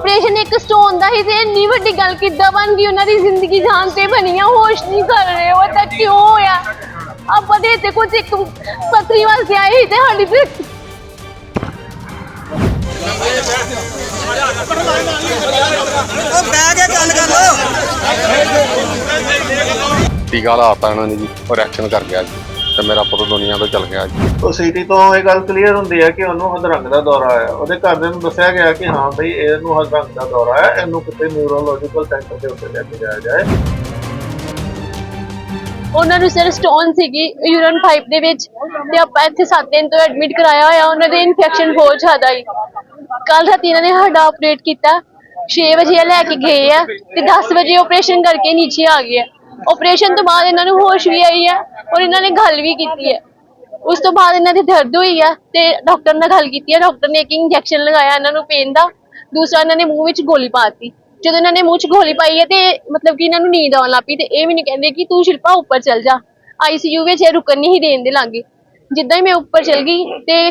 Operation ਇੱਕ stone ਦਾ ਹੀ ਤੇ ਇੰਨੀ ਵੱਡੀ ਗੱਲ ਕਿੱਦਾਂ ਬਣ ਗਈ? ਉਹਨਾਂ ਦੀ ਜ਼ਿੰਦਗੀ ਜਾਨ ਤੇ ਬਣੀ ਆ ਹੋਸ਼ ਨਹੀਂ ਕਰ ਰਹੇ ਉਹ ਤਾਂ ਕਿਉਂ ਹੋਇਆ? ਆਪਾਂ ਦੇ ਤੇ ਕੁਝ ਇੱਕ ਪਤਰੀ ਵਾਸਤੇ ਆਏ ਸੀ ਤੇ ਤੇ ਉਹ ਬਹਿ ਕੇ ਗੱਲ ਕਰ ਲੋ ਟੀਕਾ ਲਾਤਾ ਇਹਨਾਂ ਨੇ ਜੀ ਉਹ ਰਿਐਕਸ਼ਨ ਕਰ ਗਿਆ ਜੀ। ਤੇ ਮੇਰਾ ਪੁੱਤ ਦੁਨੀਆ ਤੋਂ ਚਲ ਗਿਆ ਜੀ। ਉਹ ਸਿਟੀ ਤੋਂ ਇਹ ਗੱਲ ਕਲੀਅਰ ਹੁੰਦੀ ਹੈ ਕਿ ਉਹਨੂੰ ਹਦਰੰਗ ਦਾ ਦੌਰਾ ਆਇਆ। ਉਹਦੇ ਘਰਦਿਆਂ ਨੂੰ ਦੱਸਿਆ ਗਿਆ ਕਿ ਹਾਂ ਬਈ ਇਹਨੂੰ ਹਦਰੰਗ ਦਾ ਦੌਰਾ ਆਇਆ। ਇਹਨੂੰ ਕਿਤੇ ਨਿਊਰੋਲੋਜੀਕਲ ਸੈਂਟਰ ਦੇ ਉੱਤੇ ਲੈ ਕੇ ਜਾਇਆ ਜਾਏ। ਉਹਨਾਂ ਨੂੰ ਸਿਰ ਸਟੋਨ ਸੀਗੀ ਯੂਰਨ ਪਾਈਪ ਦੇ ਵਿੱਚ ਤੇ ਆਪਾਂ ਇੱਥੇ 7 ਦਿਨ ਤੋਂ ਐਡਮਿਟ ਕਰਾਇਆ ਹੋਇਆ। ਉਹਨਾਂ ਦੇ ਇਨਫੈਕਸ਼ਨ ਬਹੁਤ ਜ਼ਿਆਦਾ ਹੀ ਕੱਲ ਰਾਤੀ ਇਹਨਾਂ ਨੇ ਸਾਡਾ ਆਪਰੇਟ ਕੀਤਾ। 6 ਵਜੇ ਲੈ ਕੇ ਗਏ ਆ ਤੇ 10 ਵਜੇ ਆਪਰੇਸ਼ਨ ਕਰਕੇ ਨੀਚੇ ਆ ਗਏ ਆ। ਆਪਰੇਸ਼ਨ ਤੋਂ ਬਾਅਦ ਇਹਨਾਂ ਨੂੰ ਹੋਸ਼ ਵੀ ਆਈ ਹੈ ਔਰ ਇਹਨਾਂ ਨੇ ਗੱਲ ਵੀ ਕੀਤੀ ਹੈ ਉਸ ਤੋਂ ਬਾਅਦ ਇਹਨਾਂ ਦੀ ਦਰਦ ਹੋਈ ਹੈ ਤੇ ਡਾਕਟਰ ਨਾਲ ਗੱਲ ਕੀਤੀ ਹੈ ਡਾਕਟਰ ਨੇ ਇੱਕ ਇੰਜੈਕਸ਼ਨ ਲਗਾਇਆ ਇਹਨਾਂ ਨੂੰ ਪੇਨ ਦਾ। ਦੂਸਰਾ ਇਹਨਾਂ ਨੇ ਮੂੰਹ ਵਿੱਚ ਗੋਲੀ ਪਾਤੀ ਜਦੋਂ ਇਹਨਾਂ ਨੇ ਮੂੰਹ 'ਚ ਗੋਲੀ ਪਾਈ ਹੈ ਤੇ ਮਤਲਬ ਕਿ ਇਹਨਾਂ ਨੂੰ ਨੀਂਦ ਆਉਣ ਲੱਗ ਪਈ ਤੇ ਇਹ ਮੈਨੂੰ ਕਹਿੰਦੇ ਕਿ ਤੂੰ ਸ਼ਿਲਪਾ ਉੱਪਰ ਚੱਲ ਜਾ। ਆਈਸੀਯੂ ਵਿੱਚ ਇਹ ਰੁਕਣ ਨਹੀਂ ਦੇਣ ਦੇ ਲਾਂਗੇ। ਜਿੱਦਾਂ ਹੀ ਮੈਂ ਉੱਪਰ ਚਲ ਗਈ ਤੇ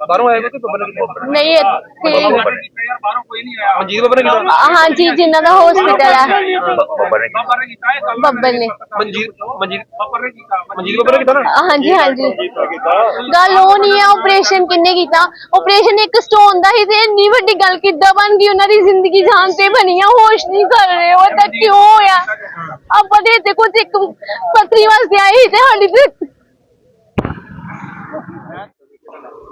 ਬਾਹਰੋਂ ਆਇਆ ਕੋਈ ਬੱਬਰ ਨੇ ਨਹੀਂ ਇੱਥੇ ਬਾਹਰੋਂ ਕੋਈ ਨਹੀਂ ਆਇਆ। ਮਨਜੀਤ ਬੱਬਰ ਨੇ ਕੀਤਾ? ਹਾਂਜੀ ਜਿਨ੍ਹਾਂ ਦਾ ਹਸਪੀਟਲ ਹੈ ਬੱਬਰ ਨੇ ਕੀਤਾ ਬੱਬਲ ਨੇ ਮਨਜੀਤ ਮਨਜੀਤ ਬੱਬਰ ਨੇ ਕੀਤਾ ਮਨਜੀਤ ਬੱਬਰ ਨੇ ਕੀਤਾ ਨਾ? ਹਾਂਜੀ ਹਾਂਜੀ। ਗੱਲ ਉਹ ਨਹੀਂ ਹੈ ਆਪਰੇਸ਼ਨ ਕਿੰਨੇ ਕੀਤਾ? ਆਪਰੇਸ਼ਨ ਇੱਕ ਸਟੋਨ ਦਾ ਹੀ ਤੇ ਇੰਨੀ ਵੱਡੀ ਗੱਲ ਕਿੱਦਾਂ ਬਣ ਗਈ? ਉਹਨਾਂ ਦੀ ਜ਼ਿੰਦਗੀ ਜਾਨ ਤੇ ਬਣੀ ਆ ਹੋਸ਼ ਨਹੀਂ ਕਰ ਰਹੇ। ਉਹ ਤਾਂ ਕਿਉਂ ਹੋਇਆ? ਆਪਾਂ ਦੇ ਤੇ ਕੁਝ ਇੱਕ ਪਤਰੀ ਵਾਸਤੇ ਆਏ ਸੀ ਤੇ ਸਾਡੀ ਤੇ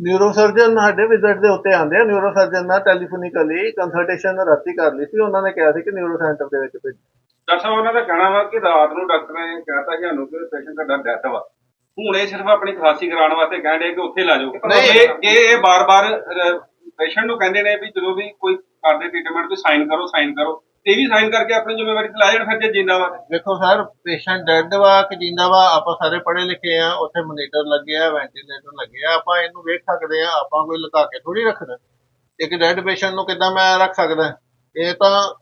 ਨਿਊਰੋ ਸਰਜਨ ਸਾਡੇ ਵਿਜ਼ਿਟ ਦੇ ਉੱਤੇ ਆਉਂਦੇ ਆ। ਨਿਊਰੋ ਸਰਜਨ ਨਾਲ ਟੈਲੀਫੋਨਿਕਲੀ ਕੰਸਲਟੇਸ਼ਨ ਰਾਤੀ ਕਰ ਲਈ ਸੀ। ਉਹਨਾਂ ਨੇ ਕਿਹਾ ਸੀ ਕਿ ਨਿਊਰੋ ਸੈਂਟਰ ਦੇ ਵਿੱਚ ਭੇਜੋ। ਡਾਕਟਰ ਸਾਹਿਬ ਉਹਨਾਂ ਦਾ ਕਹਿਣਾ ਵਾ ਕਿ ਰਾਤ ਨੂੰ ਡਾਕਟਰ ਨੇ ਕਹਿਤਾ ਸੀ ਸਾਨੂੰ ਕਿ ਪੇਸ਼ੈਂਟ ਤੁਹਾਡਾ ਡੈਥ ਵਾ। ਹੁਣ ਇਹ ਸਿਰਫ ਆਪਣੀ ਖਾਸੀ ਕਰਾਉਣ ਵਾਸਤੇ ਕਹਿੰਦੇ ਕਿ ਉੱਥੇ ਲਾ ਜਾਓ। ਨਹੀਂ। ਇਹ ਇਹ ਇਹ ਬਾਰ-ਬਾਰ ਪੇਸ਼ੈਂਟ ਨੂੰ ਕਹਿੰਦੇ ਨੇ ਵੀ ਜਦੋਂ ਵੀ ਕੋਈ ਕਰਦੇ ਟ੍ਰੀਟਮੈਂਟ ਤੇ ਸਾਈਨ ਕਰੋ ਸਾਈਨ ਕਰੋ। ਇਹ ਵੀ ਸਾਈਨ ਕਰਕੇ ਆਪਣੀ ਜ਼ਿੰਮੇਵਾਰੀ ਤੇ ਲਾ ਜਾਣ ਫਿਰ ਜੇ ਜਿੰਦਾ ਵਾ ਦੇਖੋ ਸਰ ਪੇਸ਼ੈਂਟ ਡੈਡ ਵਾ ਕਿ ਜਿੰਦਾ ਵਾ, ਆਪਾਂ ਸਾਰੇ ਪੜ੍ਹੇ ਲਿਖੇ ਆ, ਉੱਥੇ ਮੋਨੀਟਰ ਲੱਗੇ ਆ ਵੈਂਟੀਲੇਟਰ ਲੱਗੇ ਆ, ਆਪਾਂ ਇਹਨੂੰ ਵੇਖ ਸਕਦੇ ਆ, ਆਪਾਂ ਕੋਈ ਲੁਕਾ ਕੇ ਥੋੜੀ ਰੱਖਦਾ ਇੱਕ ਡੈਡ ਪੇਸ਼ੈਂਟ ਨੂੰ ਕਿੱਦਾਂ ਮੈਂ ਰੱਖ ਸਕਦਾ? ਇਹ ਤਾਂ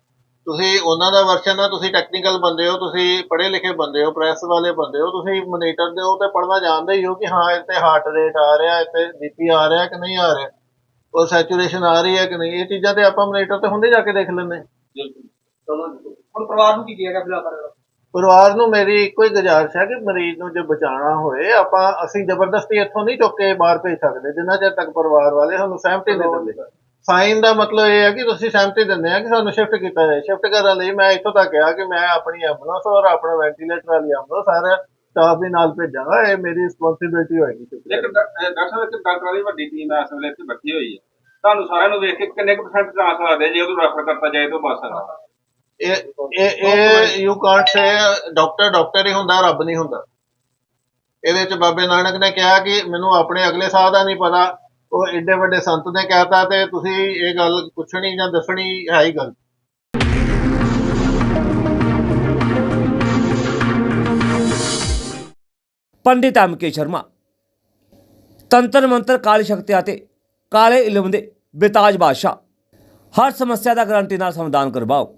ਤੁਸੀਂ ਉਹਨਾਂ ਦਾ ਵਰਸ਼ਨ ਆ, ਤੁਸੀਂ ਟੈਕਨੀਕਲ ਬੰਦੇ ਹੋ, ਤੁਸੀਂ ਪੜ੍ਹੇ ਲਿਖੇ ਬੰਦੇ ਹੋ ਪ੍ਰੈਸ ਵਾਲੇ ਬੰਦੇ ਹੋ, ਤੁਸੀਂ ਮੋਨੀਟਰ ਦੇ ਹੋ ਤੇ ਪੜ੍ਹਨਾ ਜਾਣਦੇ ਹੀ ਹੋ ਕਿ ਹਾਂ, ਇੱਥੇ ਹਾਰਟ ਰੇਟ ਆ ਰਿਹਾ, ਇੱਥੇ ਬੀਪੀ ਆ ਰਿਹਾ ਕਿ ਨਹੀਂ ਆ ਰਿਹਾ। ਉਹ ਸੈਚੂਰੇਸ਼ਨ ਆ ਰਹੀ ਹੈ ਕਿ ਨਹੀਂ? ਇਹ ਚੀਜ਼ਾਂ ਤੇ ਆਪਾਂ ਮੋਨੀਟਰ ਤੇ ਹੁੰਦੇ ਜਾ ਕੇ ਦੇਖ ਲੈਂਦੇ ਪਰਿਵਾਰ ਨੂੰ ਕੀ ਕਹੇਗਾ ਫਿਲਹਾਲ? ਪਰਿਵਾਰ ਨੂੰ ਮੇਰੀ ਇੱਕੋ ਹੀ ਗੁਜ਼ਾਰਿਸ਼ ਹੈ ਕਿ ਮਰੀਜ਼ ਨੂੰ ਜੇ ਬਚਾਉਣਾ ਹੋਏ ਆਪਾਂ ਅਸੀਂ ਜ਼ਬਰਦਸਤੀ ਇੱਥੋਂ ਨਹੀਂ ਚੁੱਕ ਕੇ ਬਾਹਰ ਭੇਜ ਸਕਦੇ ਜਿੰਨਾ ਚਿਰ ਤੱਕ ਪਰਿਵਾਰ ਵਾਲੇ ਸਾਨੂੰ ਸਹਿਮਤੀ ਨਹੀਂ ਦਿੰਦੇ। ਸਾਈਨ ਦਾ ਮਤਲਬ ਇਹ ਹੈ ਕਿ ਤੁਸੀਂ ਸਹਿਮਤੀ ਦਿੰਦੇ ਆ ਕਿ ਸਾਨੂੰ ਸ਼ਿਫਟ ਕੀਤਾ ਜਾਏ। ਸ਼ਿਫਟ ਕਰਨ ਲਈ ਮੈਂ ਇੱਥੋਂ ਤੱਕ ਕਿਹਾ ਕਿ ਮੈਂ ਆਪਣੀ ਐਂਬੂਲੈਂਸ ਔਰ ਆਪਣਾ ਵੈਂਟੀਲੇਟਰ ਵਾਲੀ ਐਂਬੂਲੈਂਸ ਸਾਰਾ ਸਟਾਫ ਦੇ ਨਾਲ ਭੇਜਾਂਗਾ ਇਹ ਮੇਰੀ ਰਿਸਪੌਂਸਿਬਿਲਟੀ ਹੋਏਗੀ। ਅਹ ਡਾਕਟਰ ਸਾਹਿਬ ਇੱਕ ਡਾਕਟਰਾਂ ਦੀ ਵੱਡੀ ਟੀਮ ਇਸ ਵੇਲੇ ਇੱਥੇ ਬੈਠੀ ਹੋਈ ਹੈ। ਤੁਹਾਨੂੰ ਸਾਰਿਆਂ ਨੂੰ ਵੇਖ ਕੇ ਕਿੰਨੇ ਕੁ ਪਰਸੈਂਟ ਚਾਂਸ ਲੱਗਦੇ ਜੇ ਉਹਨੂੰ ਰੈਫਰ ਕਰਤਾ ਜਾਏ ਤਾਂ ਬਚ ਸਕਦਾ। ਇਹ ਇਹ ਇਹ you can't say doctor doctor ਹੀ ਹੁੰਦਾ, ਰੱਬ ਨਹੀਂ ਹੁੰਦਾ। ਇਹਦੇ ਵਿੱਚ ਬਾਬੇ ਨਾਨਕ ਨੇ ਕਿਹਾ ਕਿ ਮੈਨੂੰ ਆਪਣੇ ਅਗਲੇ ਸਾਹ ਦਾ ਨਹੀਂ ਪਤਾ। ਉਹ ਏਡੇ ਵੱਡੇ ਸੰਤ ਨੇ ਕਹਿਤਾ ਤੇ ਤੁਸੀਂ ਇਹ ਗੱਲ ਪੁੱਛਣੀ ਜਾਂ ਦੱਸਣੀ ਹੈ ਹੀ ਗੱਲ। ਪੰਡਿਤ ਐਮ.ਕੇ. ਸ਼ਰਮਾ, ਤੰਤਰ ਮੰਤਰ ਕਾਲੀ ਸ਼ਕਤੀਆਂ ਤੇ ਕਾਲੇ ਇਲਮ ਦੇ ਬੇਤਾਜ ਬਾਦਸ਼ਾਹ, ਹਰ ਸਮੱਸਿਆ ਦਾ ਗਰੰਟੀ ਨਾਲ ਸਮਾਧਾਨ ਕਰਵਾਓ।